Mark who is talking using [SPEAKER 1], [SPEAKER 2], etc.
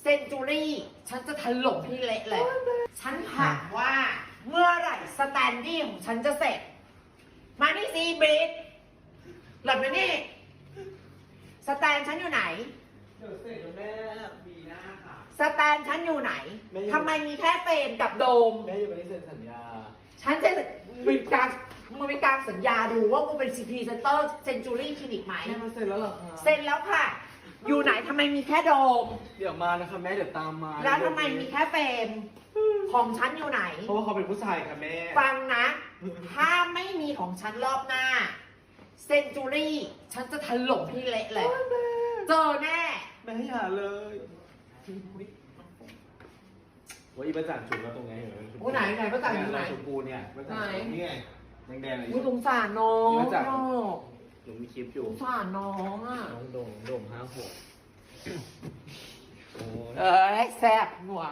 [SPEAKER 1] เซนจูรี่ฉันจะถล่มให้เละเลย ฉันถามว่าเมื่อไหร่สแตนดี้ของฉันจะเสร็จ มานี่ซีบริดหลับมานี่สแตนฉันอยู่ไหน
[SPEAKER 2] เดี๋ยวเสร็จแล้วแม่ปีหน้าค่ะ
[SPEAKER 1] สแตนฉันอยู่ไหน
[SPEAKER 2] ไม่อยู่
[SPEAKER 1] ทำไมมีแค่เฟรมกับโดม
[SPEAKER 2] แม่ยังไม่ได้เซ็นสัญญา
[SPEAKER 1] ฉันจะมีการมึงมีการสัญญาดูว่ากูเป็นซีพีเซนเตอร์เซนจูรี่คลินิกไหม
[SPEAKER 2] แม่มาเซ็นแล้วเหรอคะ
[SPEAKER 1] เซ็นแล้วค่ะ อยู่ไหนทำไมมีแค่โดม
[SPEAKER 2] เดี๋ยวมานะคะแม่เดี๋ยวตามมา
[SPEAKER 1] แล้วทำไมมีแค่เฟรมของฉันอยู่ไหน
[SPEAKER 2] เพราะว่าเขาเป็นผู้ชายค่ะแม่
[SPEAKER 1] ฟังนะ ถ้าไม่มีของฉันรอบหน้า เซนจูรี่ ฉันจะถล่มให้เละเลย เจอแน่
[SPEAKER 2] แม่อย่าเลยว่าอีประจันฉุนมาตรงไหนเหรอ
[SPEAKER 1] โอ้ไหนไหนประจันอยู่ไหน
[SPEAKER 2] ชมพูเนี่ยประจัน
[SPEAKER 1] ไหน
[SPEAKER 2] นี่ไงแดงๆเลย
[SPEAKER 1] อุ้ยสงสารน้อง
[SPEAKER 2] มาจาก
[SPEAKER 1] น้อง
[SPEAKER 2] หนูมีคลิปอ
[SPEAKER 1] ส
[SPEAKER 2] ยู่
[SPEAKER 1] งสารน้องอะ
[SPEAKER 2] น้องโด่ง โด่งห้าหกโอ้ย
[SPEAKER 1] เอ้ยแซ่บหัว